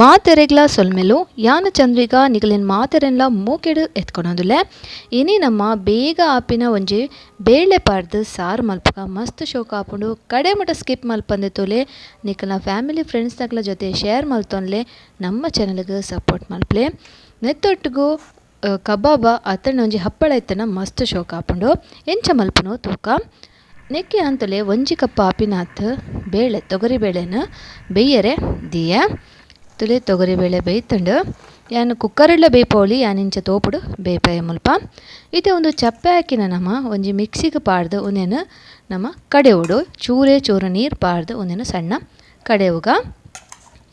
ಮಾತೆರೆಗ್ಲ ಸೊಲ್ಮೆಲು, ಯಾನ ಚಂದ್ರಿಗ ನಿಗಲಿನ ಮಾತೆರೆನ್ಲ ಮೂಕೆಡು ಎತ್ಕೊಳೋದುಲೆ ಇನಿ ನಮ್ಮ ಬೇಗ ಆಪಿನ ಒಂಜಿ ಬೇಳೆ ಪಾಡ್ದು ಸಾರು ಮಲ್ಪಗ ಮಸ್ತ್ ಶೋಕ ಆಪುಂಡು ಕಡೆ ಮಟ ಸ್ಕಿಪ್ ಮಲ್ಪಂದೆ ತೋಲೆ ನಿಕಲ್ನ ಫ್ಯಾಮಿಲಿ ಫ್ರೆಂಡ್ಸ್ನಕ್ಲ ಜೊತೆ ಶೇರ್ ಮಲ್ತೊನ್ಲೆ, ನಮ್ಮ ಚಾನಲ್ಗೆ ಸಪೋರ್ಟ್ ಮಲ್ಪಲೆ. ನೆತ್ತೊಟ್ಟಿಗೂ ಕಬಾಬ ಅತ್ತಣ್ಣ ಒಂಜಿ ಹಪ್ಪಳ ಇತ್ತನ ಮಸ್ತ್ ಶೋಕ ಆಪುಂಡು. ಎಂಚ ಮಲ್ಪುನು ತೂಕ? ನೆಕ್ಕೆ ಅಂತಲೇ ಒಂಜಿ ಕಪ್ಪ ಆಪಿನಾತ್ ಬೇಳೆ, ತೊಗರಿ ಬೇಳೆನ ಬೆಯ್ಯರೆ, ದಿಯೆ. ತುಲೆ ತೊಗರಿಬೇಳೆ ಬೇಯ್ತಂಡು, ಯಾನ್ ಕುಕ್ಕರ್ ಬೇಯ್ಪೋಲಿ ಯಾನ್ ಇಂಚ ತೋಪುಡು ಬೇಯ್ಪಾಯ ಮುಲ್ಪ. ಇದೆ ಒಂದು ಚಪ್ಪೆ ಹಾಕಿನ ನಮ್ಮ ಒಂಜಿ ಮಿಕ್ಸಿಗೆ ಪಾಡ್ದು ಉಂದೆನ್ ನಮ ಉಡು ಚೂರೆ ಚೂರು ನೀರು ಪಾಡ್ದು ಉಂದೆನ್ ಸಣ್ಣ ಕಡೆವುಗ.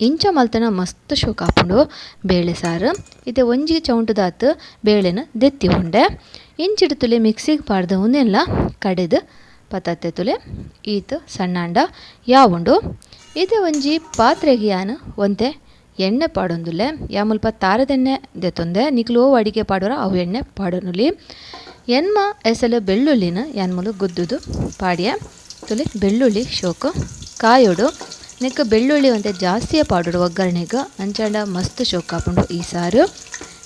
ಇಂಚ ಮಲ್ತನ ಮಸ್ತ್ ಶೋಕ ಹಾಕೊಂಡು ಬೇಳೆ ಸಾರು. ಇದೆ ಒಂಜಿ ಚೌಂಟದಾತ್ ಬೇಳೆನ ದೆತ್ತಿ ಉಂಡೆ. ಇಂಚಿಡ್ ತುಲೆ ಮಿಕ್ಸಿಗ್ ಪಾಡ್ದು ಉಂದೆನ್ಲ ಕಡೆದು ಪತತ್ತೆ ತುಲೆ, ಈತ್ ಸಣ್ಣ ಅಂಡ ಯಾವುಂಡು. ಇದೆ ಒಂಜಿ ಪಾತ್ರೆಗೆ ಯಾನು ಒಂತೆ ಎಣ್ಣೆ ಪಾಡೊಂದುಲ್ಲೆ. ಯಾ ಮುಲ್ಪ ತಾರದೆಣ್ಣೆ ದೆತ್ತೊಂದೆ ನಿಕ್ಲು ಓ ಅಡಿಗೆ ಪಾಡೋರ ಅವು ಎಣ್ಣೆ ಪಾಡೊನುಲಿ. ಎನ್ಮ ಎಸಲು ಬೆಳ್ಳುಳ್ಳಿನ ಯಾನ್ ಮುಲು ಗುದ್ದುದು ಪಾಡ್ಯ. ತುಲಿ ಬೆಳ್ಳುಳ್ಳಿ ಶೋಕು. ಕಾಯೋಡು. ನೆಕ್ಕ ಬೆಳ್ಳುಳ್ಳಿ ಒಂತೆ ಜಾಸ್ತಿಯ ಪಾಡೋಡು ಒಗ್ಗರಣೆಗೆ. ಅಂಚಾಂಡ ಮಸ್ತ್ ಶೋಕ ಆಪುಂಡು ಈ ಸಾರು.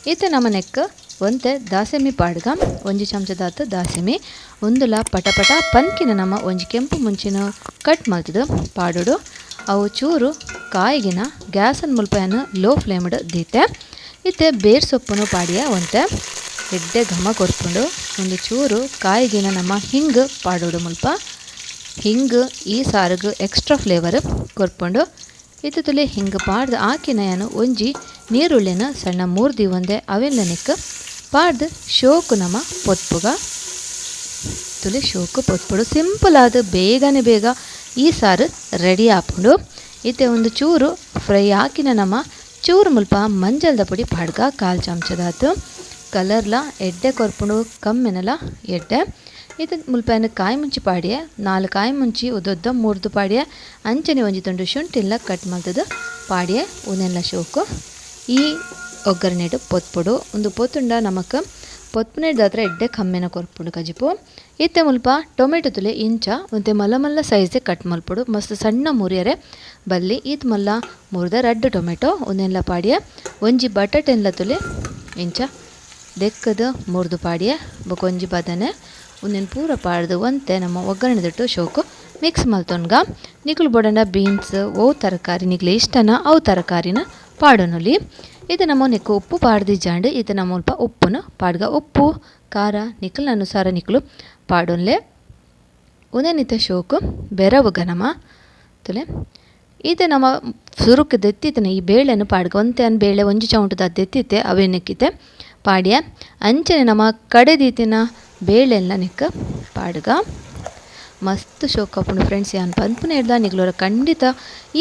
ಈತ ನಮ್ಮ ನೆಕ್ಕ ಒಂತೆ ದಾಸೆಮಿ ಪಾಡ್ಗ. ಒಂಜಿ ಚಮಚದಾತ ದಾಸೆಮಿ. ಒಂದುಲ ಪಟಪಟ ಪಟ ಪನ್ಕಿನ ನಮ್ಮ ಒಂಜಿ ಕೆಂಪು ಮುಂಚಿನ ಕಟ್ ಮಲ್ತದು ಪಾಡೋಡು. ಅವು ಚೂರು ಕಾಯಿಗಿನ ಗ್ಯಾಸನ್ ಮುಲ್ಪಯನ್ ಲೋ ಫ್ಲೇಮ್ಡ್ ದೀತೆ. ಇತ್ತೆ ಬೇರ್ ಸೊಪ್ಪನ್ನು ಪಾಡಿಯ ಒಂತೆ ಎಡ್ಡೆ ಘಮ ಕೊರ್ಪುಂಡು ಒಂದು ಚೂರು ಕಾಯಿಗಿನ ನಮ್ಮ ಹಿಂಗ್ ಪಾಡೋಡು ಮುಲ್ಪ. ಹಿಂಗ್ ಈ ಸಾರಿಗೆ ಎಕ್ಸ್ಟ್ರಾ ಫ್ಲೇವರ್ ಕೊರ್ಪುಂಡು ಇತ್ತೆ ಹಿಂಗೆ ಪಾಡ್ದು ಆಕಿನ ಯಾನು ಒಂಜಿ ನೀರುಳ್ಳಿನ ಸಣ್ಣ ಮೂರ್ದಿ ಒಂದೆ ಅವೆಲ್ಲ ನಿಕ್ ಪಾಡ್ದು ಶೋಕು ನಮ್ಮ ಪೊತ್ಪುಗ. ತುಲೆ ಶೋಕು ಪೊತ್ಪುಡು ಸಿಂಪಲ್ ಆದ ಬೇಗನೆ ಬೇಗ ಈ ಸಾರು ರೆಡಿ ಆಪುಂಡು ಇತ್ತೆ ಒಂದು ಚೂರು ಫ್ರೈ ಆಕಿನ ನಮ ಚೂರು ಮುಲ್ಪ ಮಂಜಲ್ದ ಪುಡಿ ಪಾಡ್ಗ ಕಾಲ್ ಚಮಚದಾತು. ಕಲರ್ಲ ಎಡ್ಡೆ ಕೊರ್ಪುಂಡು, ಕಮ್ಮೆನಲ ಎಡ್ಡೆ. ಇದು ಮುಲ್ಪನ ಕಾಯಿ ಮುಂಚಿ ಪಾಡ್ಯೆ, ನಾಲ್ಕು ಕಾಯಿ ಮುಂಚಿ ಉದ್ದೊದ್ದ ಮೂರ್ದು ಪಾಡ್ಯೆ. ಅಂಚನೆ ಒಂಜಿ ತುಂಡು ಶುಂಠಿಲ್ಲ ಕಟ್ ಮಲ್ತದ ಪಾಡಿಯೆ ಉನೆಲ್ಲ ಶೋಕು. ಈ ಒಗ್ಗರಣೆಡು ಪೊತ್ಪುಡು. ಒಂದು ಪೊತ್ತುಂಡ ನಮಕ್ ಪೊತ್ಪುನೆಡ್ದಾತ್ರ ಎಡ್ಡೆ ಕಮ್ಮೆನ ಕೊರ್ಪುಂಡು ಕಜಿಪು. ಇತ್ತೆ ಮುಲ್ಪ ಟೊಮೆಟೊ ತುಲೆ ಇಂಚ, ಒಂತೆ ಮಲ್ಲ ಮಲ್ಲ ಸೈಜ್ದೆ ಕಟ್ ಮಲ್ಪುಡು. ಮಸ್ತ್ ಸಣ್ಣ ಮುರಿಯರೆ. ಬಲ್ಲಿ ಈತ್ ಮಲ್ಲ ಮುರಿದ ರಡ್ಡ್ ಟೊಮೆಟೊ ಒಂದೆಲ್ಲ ಪಾಡಿಯ. ಒಂಜಿ ಬಟಾಟೆನ್ಲ ತುಲೆ ಇಂಚ. ದೆಕ್ಕದ ಮುರ್ದು ಬೊಕ್ಕ ಒಂಜಿ ಬದನೆ. ಉಂದೆನ್ ಪೂರ ಪಾಡ್ದು ಒಂತೆ ನಮ್ಮ ಒಗ್ಗರಣೆದಿಟ್ಟು ಶೋಕು. ಮಿಕ್ಸ್ ಮಲ್ತೊನ್ಗ. ನಿಕುಲು ಬೊಡಂಡ ಬೀನ್ಸ್ ಓ ತರಕಾರಿ ನಿಗ್ಲೆ ಇಷ್ಟನ ಅವು ತರಕಾರಿನ. ಪಾಡೊನುಲಿ ಇದು ನಮ್ಮ ನೆಕ್ಕು ಉಪ್ಪು ಪಾಡ್ದಿಜ್ಜಾಂಡ್ ಇದು ನಮ್ಮ ಮುಲ್ಪ ಉಪ್ಪುನ ಪಾಡ್ಗ ಉಪ್ಪು, ಖಾರ, ನಿಕುಲ್, ಅನುಸಾರ ನಿಕ್ಲು ಪಾಡೊನ್ಲೆ ಉದನಿತ ಶೋಕು ಬೆರವುಗ ನಮ ತಲೆ. ಇದು ನಮ್ಮ ಸುರುಕು ದೆತ್ತಿತ್ತನೆ ಈ ಬೇಳೆನು ಪಾಡ್ಗ, ಒಂತೆ ಅನ್ ಬೇಳೆ, ಒಂಜಿ ಚೌಂಟದ ದೆತ್ತಿತ್ತೆ ಅವೆನಕ್ಕಿತೆ ಪಾಡ್ಯ. ಅಂಚನೆ ನಮ್ಮ ಕಡೆದೀತಿನ ಬೇಳೆಲ್ಲ ನಿಕ್ಕ ಪಾಡ್ಗ. ಮಸ್ತ್ ಶೋಕ್ ಆಪುಂಡು ಫ್ರೆಂಡ್ಸ್ ಯಾನ್. ಪನ್ಪುನ ಹಿಡ್ದ ನಿಗ್ಲೋರ ಖಂಡಿತ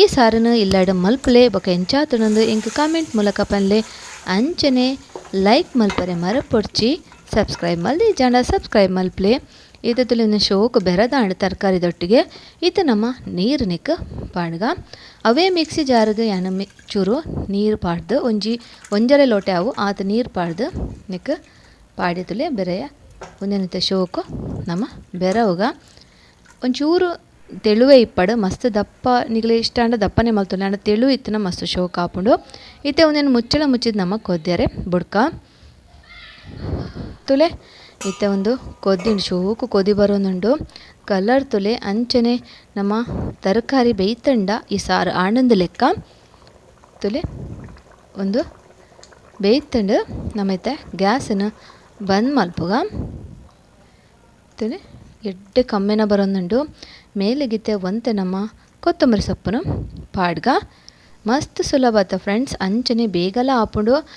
ಈ ಸಾರನ ಇಲ್ಲಾಡ ಮಲ್ಪಲೆ, ಬೊಕ ಎಂಚಾತುನಂದು ಎಂಕ್ ಕಾಮೆಂಟ್ ಮೂಲಕ ಪನ್ಲೆ. ಅಂಚನೆ ಲೈಕ್ ಮಲ್ಪರೆ ಮರಪೊಡ್ಚಿ, ಸಬ್ಸ್ಕ್ರೈಬ್ ಮಲ್ದಿ ಜಾಂಡ ಸಬ್ಸ್ಕ್ರೈಬ್ ಮಲ್ಪಲೆ. ತುಲಿನ ಶೋಕ್ ಬೆರದಾಂಡ್ ತರಕಾರಿದೊಟ್ಟಿಗೆ ಇದು ನಮ್ಮ ನೀರು ನಿಕ್ ಪಾಡ್ಗ ಅವೇ ಮಿಕ್ಸಿ ಜಾರಿಗೆ ಯಾನ ಮಿ ಚೂರು ನೀರು ಪಾಡ್ದು, ಒಂಜಿ ಒಂಜರೆ ಲೋಟೆ ಅವು ಆತ ನೀರು ಪಾಡ್ದು ನಿಕ್ ಪಾಡಿದಲೆ ಬೆರೆಯ. ಉಂದೆನಿತ ಶೋಕು ನಮ್ಮ ಬೆರವುಗ. ಒಂಚೂರು ತೆಳುವೆ ಇಪ್ಪಡು, ಮಸ್ತ್ ದಪ್ಪ, ನಿಗಲಿ ಇಷ್ಟ ಅಂಡ ದಪ್ಪನೆ ಮಲ್ತೊಂಡೆ. ಅಂಡ ತೆಳು ಇತ್ತಿನ ಮಸ್ತ್ ಶೋಕ್ ಆಪುಂಡು. ಇತ್ತೆ ಒಂದೇನು ಮುಚ್ಚಳ ಮುಚ್ಚಿದ್ ನಮ ಕೊದ್ಯರೆ ಬುಡ್ಕ. ತುಲೆ, ಇತ್ತೆ ಒಂದು ಕೊದ್ದಿಂಡು, ಶೋಕು ಕೊದಿ ಬರೋಂದುಂಡು. ಕಲರ್ ತುಲೆ, ಅಂಚನೆ ನಮ್ಮ ತರಕಾರಿ ಬೇಯ್ತಂಡ ಈ ಸಾರು ಆಂಡಂದು ಲೆಕ್ಕ. ತುಲೆ, ಒಂದು ಬೇಯ್ತಂಡು ನಮೈತೆ ಗ್ಯಾಸನ್ನು ಬಂದ್ ಮಲ್ಪುಗ. ತುಲೆ ಎಡ್ಡೆ ಕಮ್ಮೆನ ಬರೋಂದುಂಡು ಮೇಲೆಗಿತ್ತೆ ಒಂತೆ ನಮ್ಮ ಕೊತ್ತಂಬರಿ ಸೊಪ್ಪುನು. ಪಾಡ್ಗ. ಮಸ್ತ್ ಸುಲಭ ಆತ ಫ್ರೆಂಡ್ಸ್. ಅಂಚನೆ ಬೇಗಲ ಆಪುಂಡು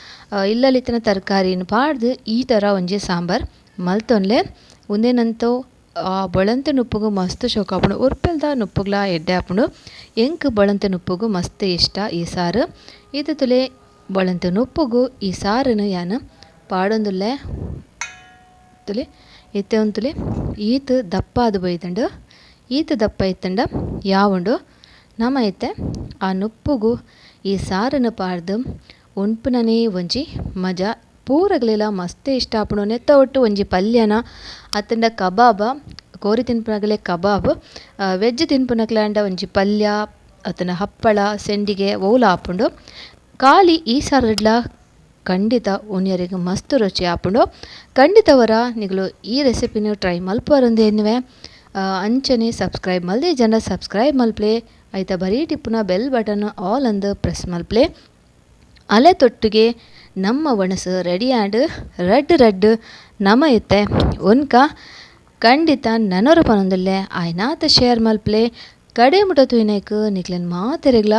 ಇಲ್ಲಲಿತ್ತಿನ ತರಕಾರಿನ ಪಾಡ್ದು ಈ ಥರ ಒಂಜಿ ಸಾಂಬಾರ್. ಮಲ್ತೊನ್ಲೆ. ಉಂದೇನಂತೂ, ಆ, ಬೊಳಂತೆ ನುಪ್ಪುಗು ಮಸ್ತ್ ಶೋಕ ಆಪುಂಡು ಉರ್ಪೆಲ್ದ ನುಪ್ಪುಗ್ಲ ಎಡ್ಡೆ ಆಪುಂಡು ಎಂಕ್ ಬಳಂತ ನುಪ್ಪುಗು ಮಸ್ತ್ ಇಷ್ಟ ಈ ಸಾರು. ಇದು ತುಲೆ ಬಳಂತ ನುಪ್ಪುಗು ಈ ಸಾರನ್ನು ಯಾನು. ಪಾಡೊಂದುಲ್ಲೆ. ತುಲೆ. ಇತ್ತೆ ಒಂತುಲೆ ಈತ್ ದಪ್ಪ ಆದ್ ಬೈತಂಡ. ಈತ್ ದಪ್ಪ ಇತ್ತಂಡ ಯಾವುಂಡು? ನಮ ಐತೆ ಆ ನುಪ್ಪುಗು ಈ ಸಾರನ ಪಾಡ್ದು ಉಣ್ಪುನನೇ ಒಂಜಿ ಮಜಾ. ಪೂರಗ್ಲೆಲ ಮಸ್ತ್ ಇಷ್ಟ ಆಪುಂಡು ನೆತ್ತ ಒಟ್ಟು ಒಂಜಿ ಪಲ್ಯನ, ಅತ್ತಂಡ ಕಬಾಬ, ಕೋರಿ ತಿನ್ಪುನಗಲೆ ಕಬಾಬ್ ವೆಜ್ ತಿನ್ಪುನಕ್ಲೆಂಡ ಒಂಜಿ ಪಲ್ಯ ಅತ್ತನ ಹಪ್ಪಳ, ಸೆಂಡಿಗೆ, ಓಲ ಆಪುಂಡು. ಖಾಲಿ ಈ ಸಾರಡ್ಲ ಖಂಡಿತ ಉನಿಯರಿಗೆ ಮಸ್ತ್ ರುಚಿ ಆಪುಂಡು ಖಂಡಿತವರ ನಿಗಳು ಈ ರೆಸಿಪಿನ ಟ್ರೈ ಮಲ್ಪರೊಂದು ಎನ್ನುವೆ. ಅಂಚನೆ ಸಬ್ಸ್ಕ್ರೈಬ್ ಮಲ್ದೆ, ಜನ ಸಬ್ಸ್ಕ್ರೈಬ್ ಮಲ್ಪ್ಲೆ. ಐತ ಬರೀ ಟಿಪ್ಪುನ ಬೆಲ್ ಬಟನ್ ಆಲ್ ಅಂದು ಪ್ರೆಸ್ ಮಲ್ಪ್ಲೆ. ಅಲೆ ತೊಟ್ಟಿಗೆ ನಮ್ಮ ಒಣಸು ರೆಡಿ ಆ್ಯಂಡ್ ರೆಡ್ ರೆಡ್ ನಮ ಇತ್ತೆ ಒನ್ಕ ಖಂಡಿತ ನನರು ಪನೊಂದಿಲ್ಲೆ ಆಯ್ನಾತ ಶೇರ್ ಮಲ್ಪ್ಲೆ. ಕಡೆ ಮುಟ ತುಯ್ನೈಕ್ ನಿಕ್ಲೆನ್ ಮಾತೆರೆಗ್ಲ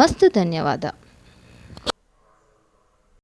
ಮಸ್ತ್ ಧನ್ಯವಾದ.